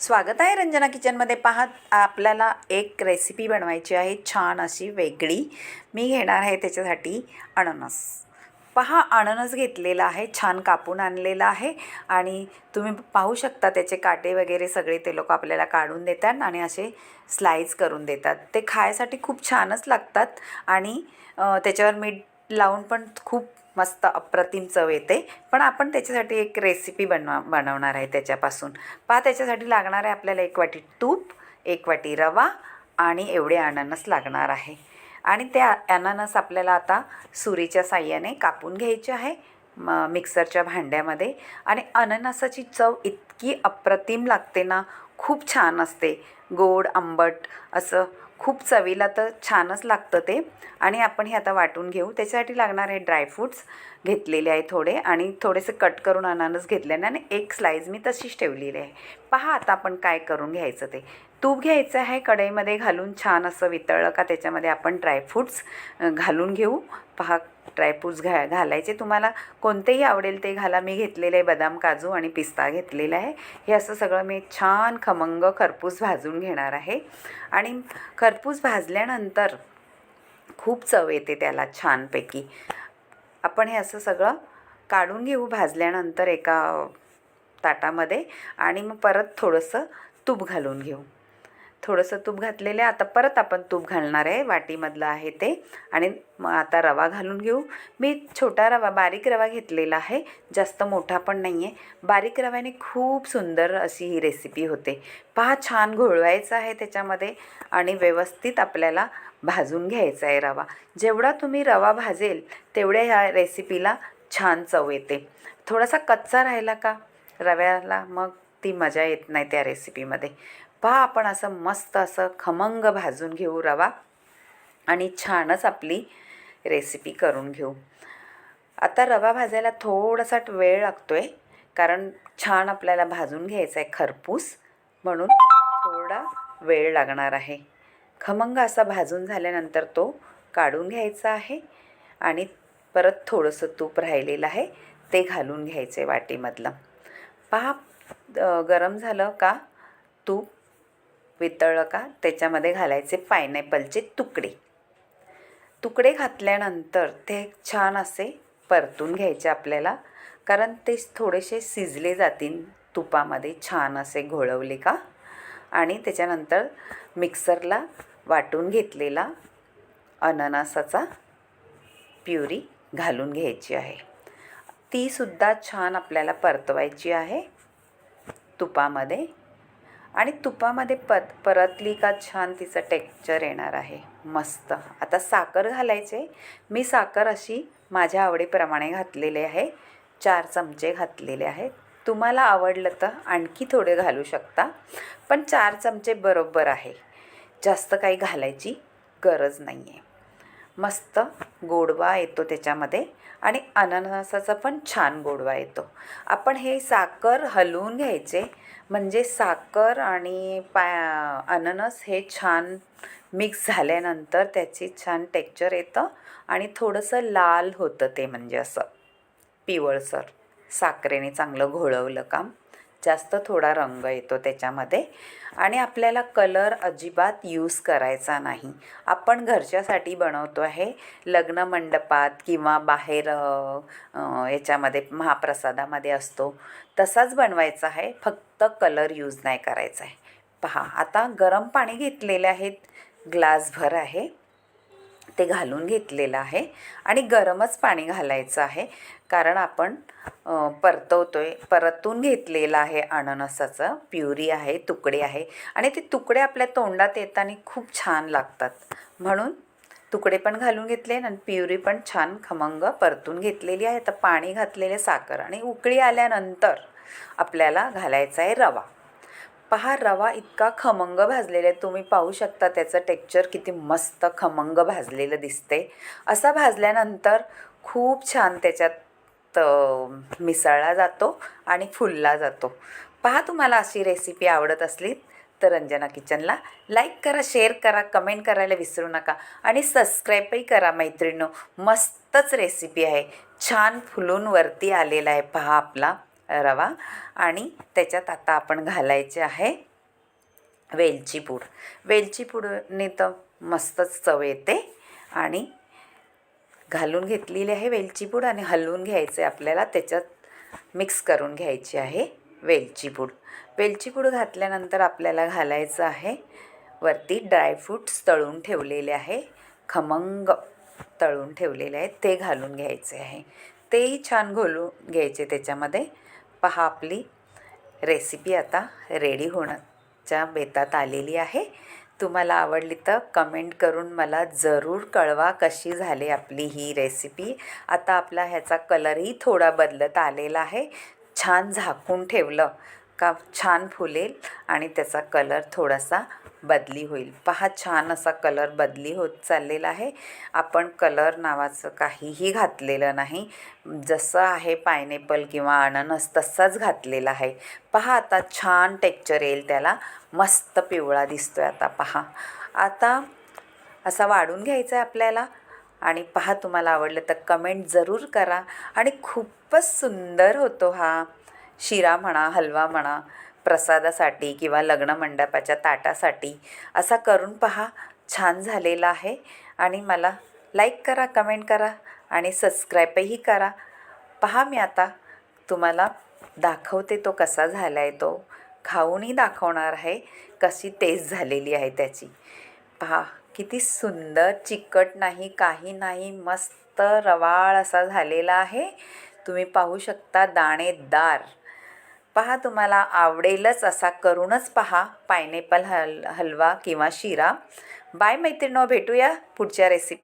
स्वागत आहे रंजना किचनमध्ये. पाहत आपल्याला एक रेसिपी बनवायची आहे छान अशी वेगळी. मी घेणार आहे त्याच्यासाठी अननस. पहा अननस घेतलेला आहे छान कापून आणलेला आहे. आणि तुम्ही पाहू शकता त्याचे काटे वगैरे सगळे ते लोक आपल्याला काढून देतात आणि असे स्लाईस करून देतात. ते खायसाठी खूप छानच लागतात आणि त्याच्यावर मीठ लावून पण खूप मस्त अप्रतिम चव येते. पण आपण त्याच्यासाठी एक रेसिपी बनवा बनवणार आहे त्याच्यापासून. पहा त्याच्यासाठी लागणार आहे आपल्याला एक वाटी तूप एक वाटी रवा आणि एवढे अननस लागणार आहे. आणि ते अननस आपल्याला आता सुरीच्या साह्याने कापून घ्यायचे आहे म मिक्सरच्या भांड्यामध्ये. आणि अननसाची चव इतकी अप्रतिम लागते ना खूप छान असते. गोड आंबट असं खूप चवीला तर छानच लागतं ते. आणि आपण हे आता वाटून घेऊ. त्याच्यासाठी लागणार आहे ड्रायफ्रूट्स घेतलेले आहे थोडे आणि थोडेसे कट करून अनानस घेतल्याने आणि एक स्लाईज मी तशीच ठेवलेली आहे. पहा आता आपण काय करून घ्यायचं ते. तूप घ्यायचं आहे कढईमध्ये घालून छान असं वितळलं का त्याच्यामध्ये आपण ड्रायफ्रूट्स घालून घेऊ. पहा ड्रायफ्रूट्स घा घालायचे. तुम्हाला कोणतेही आवडेल ते घाला. मी घेतलेले आहे बदाम काजू आणि पिस्ता घेतलेला आहे. हे असं सगळं मी छान खमंग खरपूस भाजून घेणार आहे. आणि खरपूस भाजल्यानंतर खूप चव येते त्याला छानपैकी. आपण हे असं सगळं काढून घेऊ भाजल्यानंतर एका ताटामध्ये आणि मग परत थोडंसं तूप घालून घेऊ. थोडंसं तूप घातलेलं आहे. आता परत आपण तूप घालणार आहे. वाटीमधलं आहे ते. आणि मग आता रवा घालून घेऊ. मी छोटा रवा बारीक रवा घेतलेला आहे. जास्त मोठा पण नाही आहे बारीक रव्याने खूप सुंदर अशी ही रेसिपी होते. पहा छान घोळवायचं आहे त्याच्यामध्ये. आणि व्यवस्थित आपल्याला भाजून घ्यायचा आहे रवा. जेवढा तुम्ही रवा भाजेल तेवढ्या ह्या रेसिपीला छान चव येते. थोडासा कच्चा राहिला का? रव्याला मग ती मजा येत नाही त्या रेसिपीमध्ये पहा आपण असं मस्त असं खमंग भाजून घेऊ रवा आणि छानच आपली रेसिपी करून घेऊ. आता रवा भाजायला थोडासा वेळ लागतो आहे कारण छान आपल्याला भाजून घ्यायचा आहे खरपूस म्हणून थोडा वेळ लागणार आहे. खमंग असा भाजून झाल्यानंतर तो काढून घ्यायचा आहे आणि परत थोडंसं तूप राहिलेलं आहे ते घालून घ्यायचं आहे वाटीमधलं. पहा गरम झालं का? तूप वितळलं का? त्याच्यामध्ये घालायचे पायनॅपलचे तुकडे. तुकडे घातल्यानंतर ते छान असे परतून घ्यायचे आपल्याला. कारण ते थोडेसे शिजले जातील. तुपामध्ये छान असे घोळवले का? आणि त्याच्यानंतर मिक्सरला वाटून घेतलेला अननसाचा प्युरी घालून घ्यायची आहे. तीसुद्धा छान आपल्याला परतवायची आहे. तुपामध्ये आणि तुपामध्ये पत परतली का छान तिचं टेक्स्चर येणार आहे. मस्त. आता साखर घालायचे. मी साखर अशी माझ्या आवडीप्रमाणे घातलेले आहे. चार चमचे घातलेले आहेत. तुम्हाला आवडलं तर आणखी थोडे घालू शकता. पण चार चमचे बरोबर आहे. जास्त काही घालायची गरज नाही आहे मस्त गोडवा येतो त्याच्यामध्ये आणि अननसाचा पण छान गोडवा येतो. आपण हे साखर हलवून घ्यायचे. म्हणजे साखर आणि पा अननस हे छान मिक्स झाल्यानंतर त्याची छान टेक्चर येतं आणि थोडंसं लाल होतं ते म्हणजे असं पिवळसर. साखरेने चांगलं घोळवलं काम. जास्त थोडा रंग येतो त्याच्यामध्ये. आणि आपल्याला कलर अजिबात यूज करायचा नाही. आपण घरच्यासाठी बनवतो आहे लग्न मंडपात किंवा बाहेर याच्यामध्ये महाप्रसादामध्ये असतो. तसाच बनवायचा आहे. फक्त कलर यूज नाही करायचा आहे. पहा आता गरम पाणी घेतलेले आहेत. ग्लासभर आहे. ते घालून घेतलेलं आहे आणि गरमच पाणी घालायचं आहे. कारण आपण परतवतो आहे परतून घेतलेलं आहे अननसाचं. प्युरी आहे तुकडे आहे आणि ते तुकडे आपल्या तोंडात येताना खूप छान लागतात. म्हणून तुकडे पण घालून घेतले आणि प्युरी पण छान खमंग परतून घेतलेली आहे. तर पाणी घातलेले साखर आणि उकळी आल्यानंतर आपल्याला घालायचा आहे रवा. पहा रवा इतका खमंग भाजलेला आहे. तुम्ही पाहू शकता त्याचं टेक्चर किती मस्त खमंग भाजलेलं दिसते असा भाजल्यानंतर खूप छान त्याच्यात मिसळला जातो आणि फुलला जातो. पहा तुम्हाला अशी रेसिपी आवडत असली तर रंजना किचनला लाईक करा शेअर करा कमेंट करायला विसरू नका. आणि सबस्क्राईबही करा मैत्रिणीनो. मस्तच रेसिपी आहे. छान फुलून वरती आलेला आहे पहा आपला. रवा आणि त्याच्यात आता आपण घालायचे आहे वेलची पूड. वेलची पूडने तर मस्तच चव येते आणि घालून घेतलेली आहे वेलची पूड आणि हलवून घ्यायचे आपल्याला त्याच्यात मिक्स करून घ्यायची आहे वेलची पूड. वेलची पूड घातल्यानंतर आपल्याला घालायचं आहे वरती ड्रायफ्रूट्स तळून ठेवलेले आहे खमंग तळून ठेवलेले आहेत ते घालून घ्यायचे आहे. तेही छान घोलून घ्यायचे त्याच्यामध्ये. पहा आपली रेसिपी आता रेडी होण्याच्या बेतात आलेली आहे. तुम्हाला आवडली तर कमेंट करून मला जरूर कळवा कशी झाली आपली ही रेसिपी आता आपला ह्याचा कलरही थोडा बदलत आलेला आहे. छान झाकून ठेवलं. का छान फुलेल आणि त्याचा कलर थोडासा बदली होईल. पहा छान असा कलर बदली होत चाललेला आहे. आपण कलर नावाचं काहीही घातलेलं नाही. जसं आहे पायनॅपल किंवा अननस तसाच घातलेला आहे. पहा आता छान टेक्चर येईल त्याला. मस्त पिवळा दिसतो आहे आता पहा. आता असा वाढून घ्यायचा आहे आपल्याला. आणि पहा तुम्हाला आवडलं तर कमेंट जरूर करा. आणि खूपच सुंदर होतो हा शिरा म्हणा हलवा म्हणा प्रसादासाठी किंवा लग्न मंडपाच्या ताटासाठी असा करून पहा. छान झालेला आहे आणि मला लाईक करा कमेंट करा आणि सबस्क्राईबही करा. पहा मी आता तुम्हाला दाखवते तो कसा झाला आहे तो. खाऊनही दाखवणार आहे कशी टेस्ट झालेली आहे त्याची. पहा किती सुंदर चिकट नाही काही नाही मस्त रवाळ असा झालेला आहे. तुम्ही पाहू शकता दाणेदार. पहा तुम्हाला आवडेलच असा करूनच पहा पायनॅपल हल हलवा किंवा शिरा. बाय मैत्रिणो भेटूया पुढच्या रेसिपी